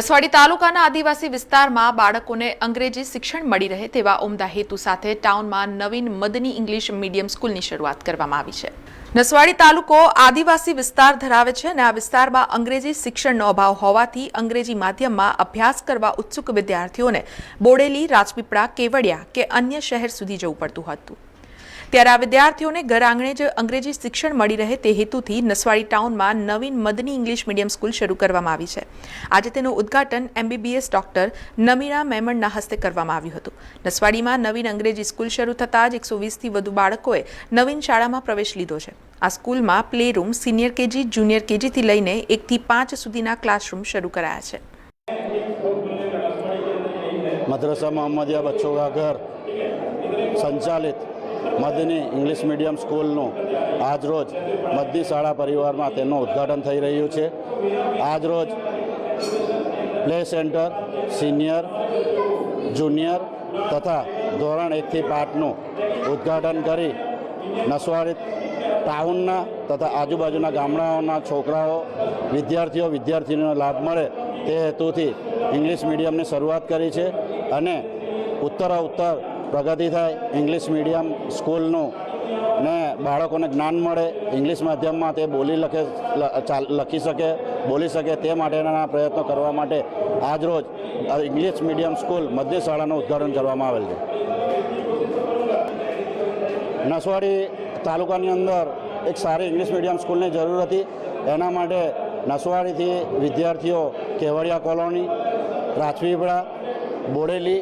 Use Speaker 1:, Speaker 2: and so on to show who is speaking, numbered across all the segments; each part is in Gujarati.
Speaker 1: નસવાડી તાલુકાના આદિવાસી વિસ્તારમાં બાળકોને અંગ્રેજી શિક્ષણ મળી રહે તેવા ઉમદા હેતુ સાથે ટાઉનમાં નવીન મદની ઇંગ્લિશ મીડિયમ સ્કૂલની શરૂઆત કરવામાં આવી છે. નસવાડી તાલુકો આદિવાસી વિસ્તાર ધરાવે છે અને આ વિસ્તારમાં અંગ્રેજી શિક્ષણનો અભાવ હોવાથી અંગ્રેજી માધ્યમમાં અભ્યાસ કરવા ઉત્સુક વિદ્યાર્થીઓને બોડેલી, રાજપીપળા, કેવડિયા કે અન્ય શહેર સુધી જવું પડતું હતું. ત્યારે આ વિદ્યાર્થીઓને ઘર આંગણે જ અંગ્રેજી શિક્ષણ મળી રહે તે હેતુથી નસવાડી ટાઉનમાં નવીન મદની ઇંગ્લિશ મીડિયમ સ્કૂલ શરૂ કરવામાં આવી છે. આજે તેનું ઉદ્ઘાટન એમબીબીએસ ડોક્ટર નમીરા મેમણના હસ્તે કરવામાં આવ્યું હતું. નસવાડીમાં નવીન અંગ્રેજી સ્કૂલ શરૂ થતાં જ એકસો વીસથી વધુ બાળકોએ નવીન શાળામાં પ્રવેશ લીધો છે. આ સ્કૂલમાં play room senior KG, junior કેજીથી લઈને એકથી પાંચ સુધીના ક્લાસરૂમ શરૂ કરાયા છે.
Speaker 2: મોહમ્મદિયા બચ્ચો કા ઘર સંચાલિત મદની ઇંગ્લિશ મીડિયમ સ્કૂલનું આજરોજ મદની શાળા પરિવારમાં તેનું ઉદ્ઘાટન થઈ રહ્યું છે. આજરોજ પ્લે સેન્ટર, સિનિયર, જુનિયર તથા ધોરણ એકથી પાંચનું ઉદ્ઘાટન કરી નસવાડી ટાઉનના તથા આજુબાજુના ગામડાઓના છોકરાઓ, વિદ્યાર્થીઓ વિદ્યાર્થીઓને લાભ મળે તે હેતુથી ઇંગ્લિશ મીડિયમની શરૂઆત કરી છે અને ઉત્તર ઉત્તર પ્રગતિ થાય ઇંગ્લિશ મીડિયમ સ્કૂલનું ને બાળકોને જ્ઞાન મળે, ઇંગ્લિશ માધ્યમમાં તે બોલી લખે લખી શકે, બોલી શકે તે માટેના પ્રયત્નો કરવા માટે આજરોજ ઇંગ્લિશ મીડિયમ સ્કૂલ મધ્ય શાળાનું ઉદ્ઘાટન કરવામાં આવેલ છે. નસવાડી તાલુકાની અંદર એક સારી ઇંગ્લિશ મીડિયમ સ્કૂલની જરૂર હતી. એના માટે નસવાડીથી વિદ્યાર્થીઓ કેવડિયા કોલોની, રાજપીપળા બોડેલી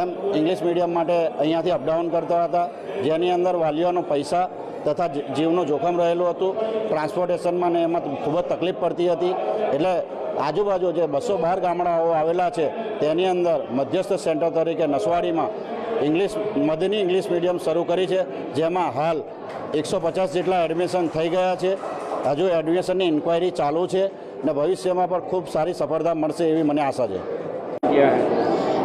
Speaker 2: એમ ઇંગ્લિશ મીડિયમ માટે અહીંયાથી અપડાઉન કરતા હતા. જેની અંદર વાલીઓનો પૈસા તથા જીવનું જોખમ રહેલું હતું. ટ્રાન્સપોર્ટેશનમાં ને એમાં ખૂબ જ તકલીફ પડતી હતી. એટલે આજુબાજુ જે બસો બાર ગામડાઓ આવેલા છે, તેની અંદર મધ્યસ્થ સેન્ટર તરીકે નસવાડીમાં ઇંગ્લિશ મદની ઇંગ્લિશ મીડિયમ શરૂ કરી છે. જેમાં હાલ એકસો પચાસ જેટલા એડમિશન થઈ ગયા છે. હજુ એડમિશનની ઇન્ક્વાયરી ચાલુ છે ને ભવિષ્યમાં પણ ખૂબ સારી સફળતા મળશે એવી મને આશા છે.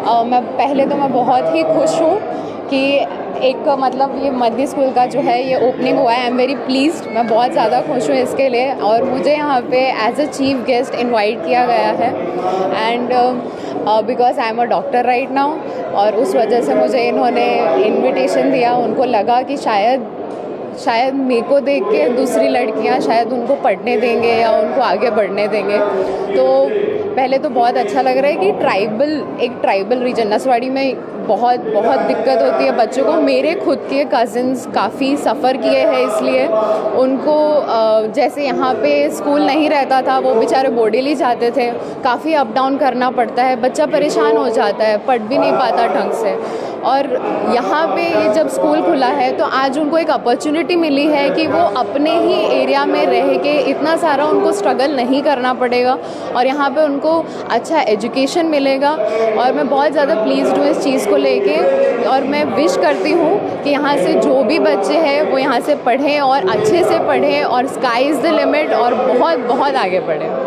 Speaker 3: मैं, पहले तो मैं बहुत ही खुश हूँ कि एक मतलब ये मध्य स्कूल का जो है ये ओपनिंग हुआ है। आई एम वेरी प्लीज़ मैं बहुत ज़्यादा खुश हूँ इसके लिए। और मुझे यहाँ पे as a chief guest invite किया गया है। And because I am a doctor right now और उस वजह से मुझे इन्होंने इनविटेशन दिया। उनको लगा कि शायद शायद मेरे को देख के दूसरी लड़कियाँ शायद उनको पढ़ने देंगे या उनको आगे बढ़ने देंगे। तो पहले तो बहुत अच्छा लग रहा है कि ट्राइबल एक ट्राइबल रीजन नसवाड़ी में बहुत बहुत दिक्कत होती है बच्चों को। मेरे खुद के कज़न्स काफ़ी सफ़र किए हैं इसलिए। उनको जैसे यहाँ पे स्कूल नहीं रहता था, वो बेचारे बोडेली जाते थे। काफ़ी अप डाउन करना पड़ता है, बच्चा परेशान हो जाता है, पढ़ भी नहीं पाता ढंग से। और यहाँ पे ये जब स्कूल खुला है तो आज उनको एक अपॉर्चुनिटी मिली है कि वो अपने ही एरिया में रह के इतना सारा उनको स्ट्रगल नहीं करना पड़ेगा और यहाँ पे उनको अच्छा एजुकेशन मिलेगा। और मैं बहुत ज़्यादा प्लीज़ हूँ इस चीज़ को लेके और मैं विश करती हूँ कि यहाँ से जो भी बच्चे हैं, वो यहाँ से पढ़ें और अच्छे से पढ़ें और स्काई इज़ द लिमिट और बहुत बहुत आगे बढ़ें।